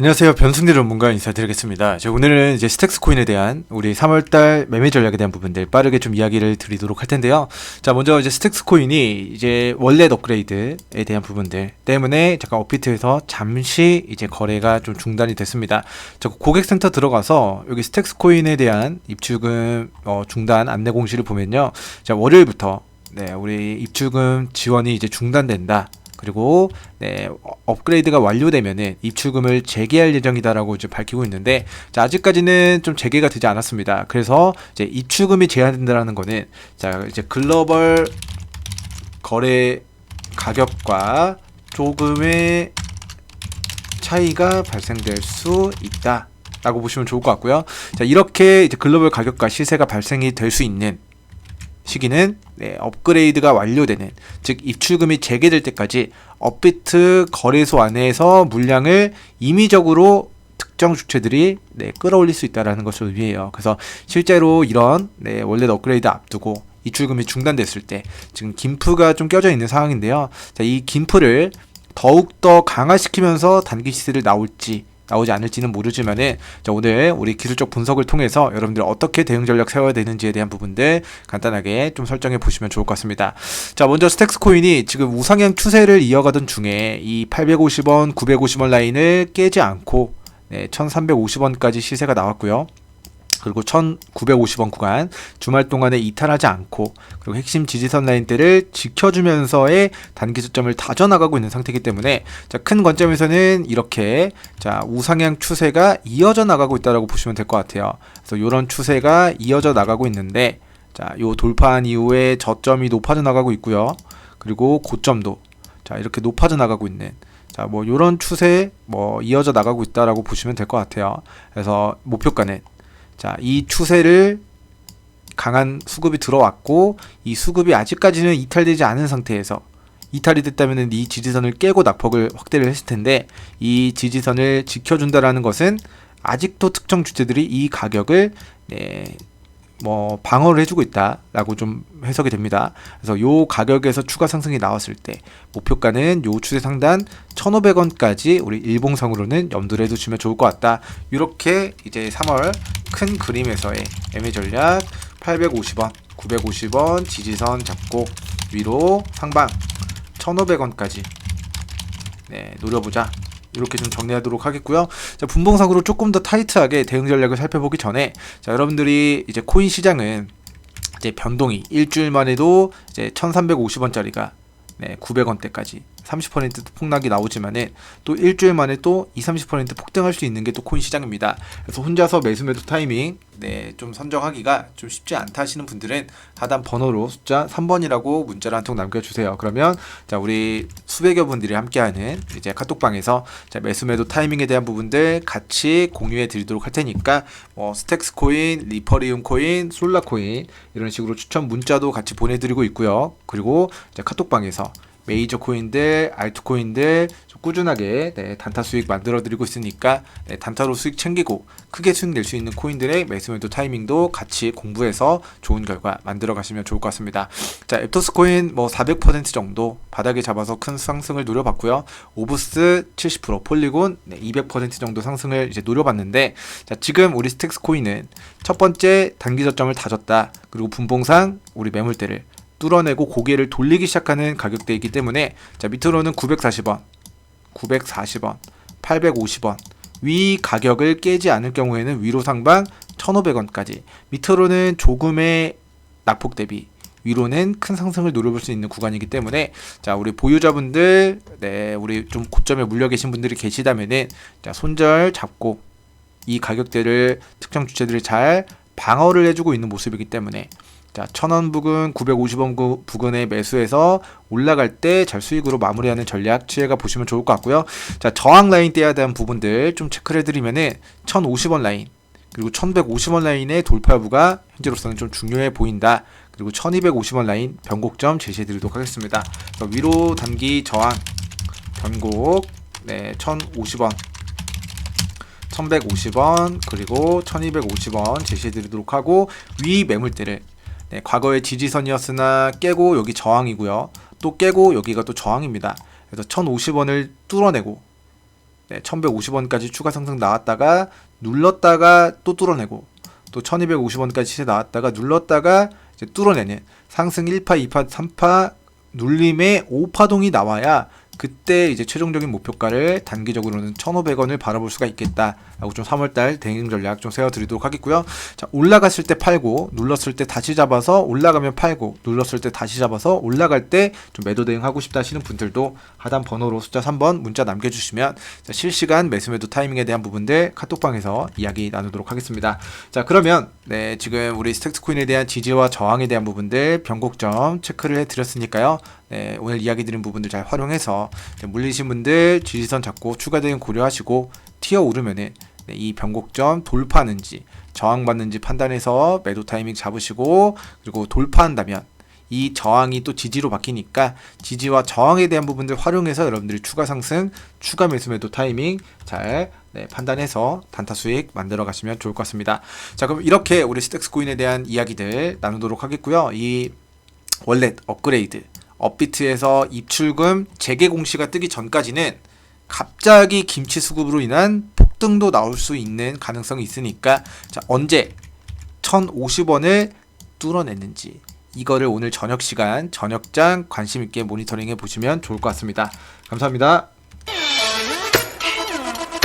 안녕하세요. 변승대 전문가 인사드리겠습니다. 자, 오늘은 이제 스택스 코인에 대한 우리 3월달 매매 전략에 대한 부분들 빠르게 좀 이야기를 드리도록 할 텐데요. 자, 먼저 이제 스택스 코인이 이제 원렛 업그레이드에 대한 부분들 때문에 잠깐 업비트에서 잠시 이제 거래가 좀 중단이 됐습니다. 자, 고객센터 들어가서 여기 스택스 코인에 대한 입출금 어, 중단 안내 공시를 보면요. 자, 월요일부터 네, 우리 입출금 지원이 이제 중단된다. 그리고 네, 어, 업그레이드가 완료되면은 입출금을 재개할 예정이다라고 이제 밝히고 있는데 자, 아직까지는 좀 재개가 되지 않았습니다. 그래서 이제 입출금이 제한된다라는 거는 자, 이제 글로벌 거래 가격과 조금의 차이가 발생될 수 있다. 라고 보시면 좋을 것 같고요. 자, 이렇게 이제 글로벌 가격과 시세가 발생이 될 수 있는 시기는 네, 업그레이드가 완료되는 즉 입출금이 재개될 때까지 업비트 거래소 안에서 물량을 임의적으로 특정 주체들이 네, 끌어올릴 수 있다라는 것을 의미해요. 그래서 실제로 이런 네, 원래 업그레이드 앞두고 입출금이 중단됐을 때 지금 김프가 좀 껴져 있는 상황인데요. 자, 이 김프를 더욱 더 강화시키면서 단기 시세를 나올지 나오지 않을지는 모르지만은 자, 오늘 우리 기술적 분석을 통해서 여러분들 어떻게 대응 전략 세워야 되는지에 대한 부분들 간단하게 좀 설정해 보시면 좋을 것 같습니다. 자, 먼저 스택스 코인이 지금 우상향 추세를 이어가던 중에 이 850원, 950원 라인을 깨지 않고 네, 1350원까지 시세가 나왔고요. 그리고 1950원 구간 주말 동안에 이탈하지 않고 그리고 핵심 지지선 라인대를 지켜주면서의 단기 저점을 다져나가고 있는 상태이기 때문에 자, 큰 관점에서는 이렇게 자, 우상향 추세가 이어져 나가고 있다라고 보시면 될 것 같아요. 그래서 이런 추세가 이어져 나가고 있는데 자, 요 돌파한 이후에 저점이 높아져 나가고 있고요. 그리고 고점도 자, 이렇게 높아져 나가고 있는 자, 뭐 요런 추세 뭐 이어져 나가고 있다라고 보시면 될 것 같아요. 그래서 목표가는 자, 이 추세를 강한 수급이 들어왔고 이 수급이 아직까지는 이탈되지 않은 상태에서 이탈이 됐다면 이 지지선을 깨고 낙폭을 확대를 했을 텐데 이 지지선을 지켜준다라는 것은 아직도 특정 주체들이 이 가격을 네, 뭐 방어를 해주고 있다라고 좀 해석이 됩니다. 그래서 요 가격에서 추가 상승이 나왔을 때 목표가는 요 추세 상단 1,500원까지 우리 일봉상으로는 염두를 해두시면 좋을 것 같다. 이렇게 이제 3월 큰 그림에서의 매매 전략 850원, 950원 지지선 잡고 위로 상방 1,500원까지 네, 노려보자. 이렇게 좀 정리하도록 하겠고요. 자, 분봉상으로 조금 더 타이트하게 대응 전략을 살펴보기 전에 자, 여러분들이 이제 코인 시장은 이제 변동이 일주일 만에도 이제 1,350원짜리가 네, 900원대까지 30% 폭락이 나오지만은 또 일주일 만에 또 20, 30% 폭등할 수 있는 게 또 코인 시장입니다. 그래서 혼자서 매수 매도 타이밍 네, 좀 선정하기가 좀 쉽지 않다 하시는 분들은 하단 번호로 숫자 3번이라고 문자를 한 통 남겨주세요. 그러면 자 우리 수백여 분들이 함께하는 이제 카톡방에서 자 매수 매도 타이밍에 대한 부분들 같이 공유해 드리도록 할 테니까 뭐 스택스 코인, 리퍼리움 코인, 솔라 코인 이런 식으로 추천 문자도 같이 보내드리고 있고요. 그리고 이제 카톡방에서 메이저 코인들, 알트 코인들 꾸준하게 네, 단타 수익 만들어 드리고 있으니까 네, 단타로 수익 챙기고 크게 수익 낼 수 있는 코인들의 매수 매도 타이밍도 같이 공부해서 좋은 결과 만들어 가시면 좋을 것 같습니다. 자, 앱토스 코인 뭐 400% 정도 바닥에 잡아서 큰 상승을 노려봤고요. 오브스 70%, 폴리곤 네, 200% 정도 상승을 이제 노려봤는데 자, 지금 우리 스택스 코인은 첫 번째 단기 저점을 다졌다. 그리고 분봉상 우리 매물대를 뚫어내고 고개를 돌리기 시작하는 가격대이기 때문에 자 밑으로는 940원, 940원, 850원. 위 가격을 깨지 않을 경우에는 위로 상방 1,500원까지. 밑으로는 조금의 낙폭 대비 위로는 큰 상승을 노려볼 수 있는 구간이기 때문에 자 우리 보유자분들 네 우리 좀 고점에 물려 계신 분들이 계시다면은 자 손절 잡고 이 가격대를 특정 주체들이 잘 방어를 해주고 있는 모습이기 때문에 자, 천원 부근, 950원 부근에 매수해서 올라갈 때 잘 수익으로 마무리하는 전략 취해가 보시면 좋을 것 같고요. 자, 저항 라인 떼야 되는 부분들 좀 체크를 해드리면은 1050원 라인, 그리고 1150원 라인의 돌파부가 현재로서는 좀 중요해 보인다. 그리고 1250원 라인 변곡점 제시해 드리도록 하겠습니다. 위로 단기 저항, 변곡, 네, 1050원. 1150원 그리고 1250원 제시해 드리도록 하고 위 매물대를 네, 과거의 지지선이었으나 깨고 여기 저항이고요. 또 깨고 여기가 또 저항입니다. 그래서 1050원을 뚫어내고 네, 1150원까지 추가 상승 나왔다가 눌렀다가 또 뚫어내고 또 1250원까지 시세 나왔다가 눌렀다가 이제 뚫어내는 상승 1파, 2파, 3파 눌림의 5파동이 나와야 그때 이제 최종적인 목표가를 단기적으로는 1,500원을 바라볼 수가 있겠다라고 좀 3월달 대응 전략 좀 세워드리도록 하겠고요. 자 올라갔을 때 팔고 눌렀을 때 다시 잡아서 올라가면 팔고 눌렀을 때 다시 잡아서 올라갈 때 좀 매도 대응하고 싶다 하시는 분들도 하단 번호로 숫자 3번 문자 남겨주시면 자, 실시간 매수 매도 타이밍에 대한 부분들 카톡방에서 이야기 나누도록 하겠습니다. 자 그러면 네 지금 우리 스택스 코인에 대한 지지와 저항에 대한 부분들 변곡점 체크를 해드렸으니까요. 네, 오늘 이야기 드린 부분들 잘 활용해서 네, 물리신 분들 지지선 잡고 추가 대응 고려하시고 튀어 오르면은 네, 이 변곡점 돌파하는지 저항받는지 판단해서 매도 타이밍 잡으시고 그리고 돌파한다면 이 저항이 또 지지로 바뀌니까 지지와 저항에 대한 부분들 활용해서 여러분들이 추가 상승, 추가 매수 매도 타이밍 잘 네, 판단해서 단타 수익 만들어 가시면 좋을 것 같습니다. 자, 그럼 이렇게 우리 스택스 코인에 대한 이야기들 나누도록 하겠고요. 이 월렛 업그레이드, 업비트에서 입출금 재개 공시가 뜨기 전까지는 갑자기 김치 수급으로 인한 폭등도 나올 수 있는 가능성이 있으니까 자, 언제 1,050원을 뚫어냈는지 이거를 오늘 저녁 시간 저녁장 관심 있게 모니터링해 보시면 좋을 것 같습니다. 감사합니다.